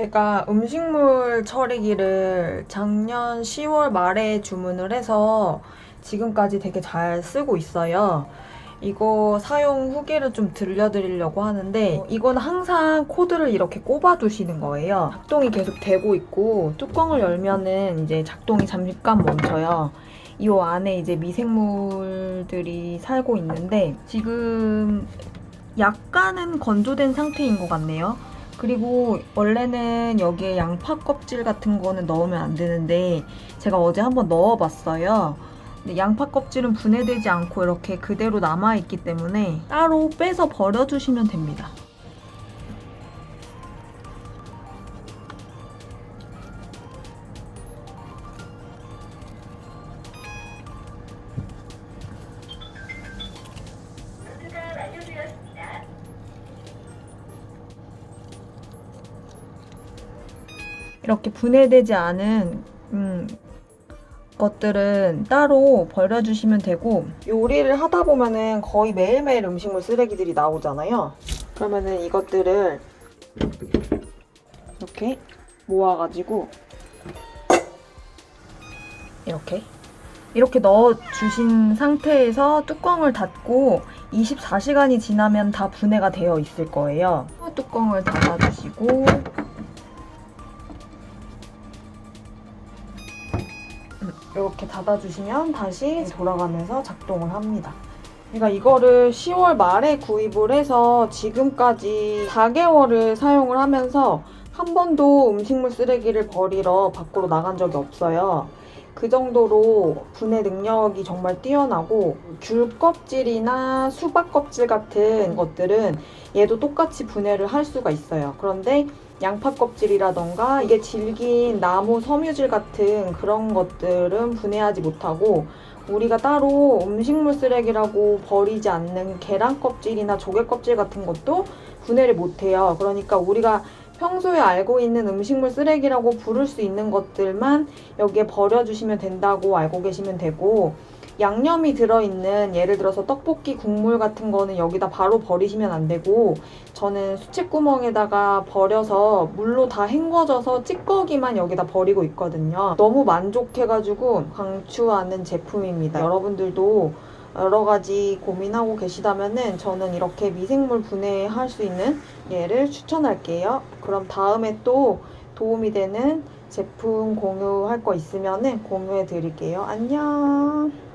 제가 음식물 처리기를 작년 10월 말에 주문을 해서 지금까지 되게 잘 쓰고 있어요. 이거 사용 후기를 좀 들려드리려고 하는데 어, 이건 항상 코드를 이렇게 꼽아 두시는 거예요. 작동이 계속 되고 있고 뚜껑을 열면은 이제 작동이 잠깐 멈춰요. 이 안에 이제 미생물들이 살고 있는데 지금 약간은 건조된 상태인 것 같네요. 그리고 원래는 여기에 양파 껍질 같은 거는 넣으면 안 되는데 제가 어제 한번 넣어봤어요. 양파 껍질은 분해되지 않고 이렇게 그대로 남아있기 때문에 따로 빼서 버려주시면 됩니다. 이렇게 분해되지 않은 음, 것들은 따로 버려주시면 되고 요리를 하다 보면은 거의 매일매일 음식물 쓰레기들이 나오잖아요. 그러면은 이것들을 이렇게 모아가지고 이렇게 이렇게 넣어주신 상태에서 뚜껑을 닫고 24시간이 지나면 다 분해가 되어 있을 거예요. 뚜껑을 닫아주시고 이렇게 닫아주시면 다시 돌아가면서 작동을 합니다. 제가 이거를 10월 말에 구입을 해서 지금까지 4개월을 사용을 하면서 한 번도 음식물 쓰레기를 버리러 밖으로 나간 적이 없어요. 그 정도로 분해 능력이 정말 뛰어나고 귤 껍질이나 수박 껍질 같은 것들은 얘도 똑같이 분해를 할 수가 있어요. 그런데 양파 껍질이라던가 이게 질긴 나무 섬유질 같은 그런 것들은 분해하지 못하고 우리가 따로 음식물 쓰레기라고 버리지 않는 계란 껍질이나 조개 껍질 같은 것도 분해를 못해요. 그러니까 우리가 평소에 알고 있는 음식물 쓰레기라고 부를 수 있는 것들만 여기에 버려주시면 된다고 알고 계시면 되고 양념이 들어있는 예를 들어서 떡볶이 국물 같은 거는 여기다 바로 버리시면 안 되고 저는 수채구멍에다가 버려서 물로 다 헹궈져서 찌꺼기만 여기다 버리고 있거든요. 너무 만족해가지고 강추하는 제품입니다. 여러분들도 여러 가지 고민하고 계시다면은 저는 이렇게 미생물 분해할 수 있는 얘를 추천할게요. 그럼 다음에 또 도움이 되는 제품 공유할 거 있으면은 공유해 드릴게요. 안녕.